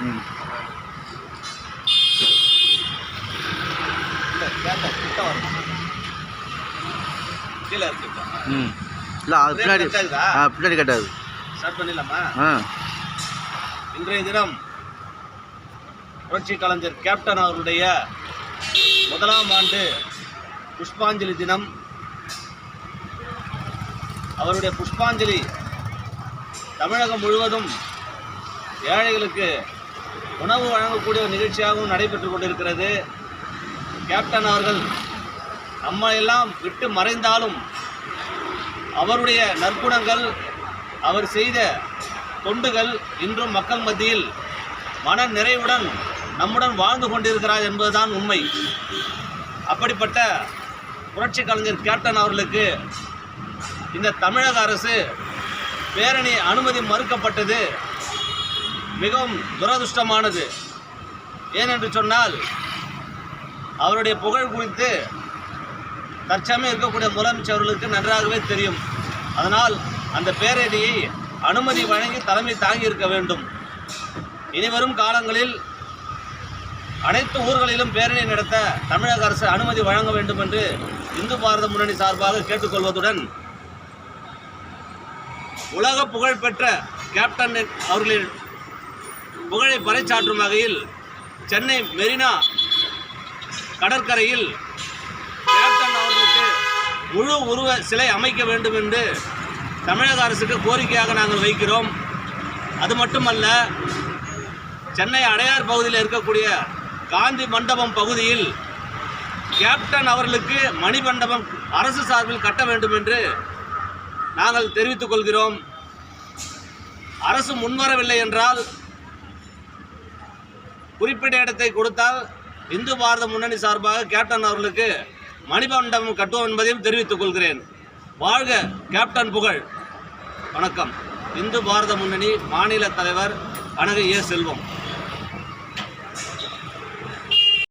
ம் இல்லை அது பின்னாடி? ஆ பின்னாடி கட்டாது ஸ்டார்ட் பண்ணிடலாமா? ஆ. இன்றைய தினம் புரட்சி கலைஞர் கேப்டன் அவருடைய முதலாம் ஆண்டு புஷ்பாஞ்சலி தினம். அவருடைய புஷ்பாஞ்சலி தமிழகம் முழுவதும் ஏழைகளுக்கு உணவு வழங்கக்கூடிய ஒரு நிகழ்ச்சியாகவும் நடைபெற்று கொண்டிருக்கிறது. கேப்டன் அவர்கள் நம்ம எல்லாம் விட்டு மறைந்தாலும் அவருடைய நற்குணங்கள் அவர் செய்த தொண்டுகள் இன்றும் மக்கள் மத்தியில் மன நிறைவுடன் நம்முடன் வாழ்ந்து கொண்டிருக்கிறார் என்பதுதான் உண்மை. அப்படிப்பட்ட புரட்சி கலைஞர் கேப்டன் அவர்களுக்கு இந்த தமிழக அரசு பேரணி அனுமதி மறுக்கப்பட்டது. மிகவும் துரதிருஷ்டமானது. ஏனென்று சொன்னால் அவருடைய புகழ் குறித்து தற்சமயம் இருக்கக்கூடிய முதலமைச்சர்களுக்கு நன்றாகவே தெரியும். அதனால் அந்த பேரணியை அனுமதி வழங்கி தலைமை தாங்கி இருக்க வேண்டும். இனிவரும் காலங்களில் அனைத்து ஊர்களிலும் பேரணி நடத்த தமிழக அரசு அனுமதி வழங்க வேண்டும் என்று இந்து பாரத முன்னணி சார்பாக கேட்டுக்கொள்வதுடன் உலக புகழ்பெற்ற கேப்டன் அவர்களின் புகழை பறைச்சாற்றும் வகையில் சென்னை மெரினா கடற்கரையில் கேப்டன் அவர்களுக்கு முழு உருவ சிலை அமைக்க வேண்டும் என்று தமிழக அரசுக்கு கோரிக்கையாக நாங்கள் வைக்கிறோம். அது மட்டுமல்ல சென்னை அடையார் பகுதியில் இருக்கக்கூடிய காந்தி மண்டபம் பகுதியில் கேப்டன் அவர்களுக்கு மணிமண்டபம் அரசு சார்பில் கட்ட வேண்டும் என்று நாங்கள் தெரிவித்துக் கொள்கிறோம். அரசு முன்வரவில்லை என்றால் குறிப்பிட்ட இடத்தை கொடுத்தால் இந்து பாரத முன்னணி சார்பாக கேப்டன் அவர்களுக்கு மணிமண்டபம் கட்டுவோம் என்பதையும் தெரிவித்துக் கொள்கிறேன். வாழ்க கேப்டன் புகழ். வணக்கம். இந்து பாரத முன்னணி மாநில தலைவர் அனக ஏ செல்வம்.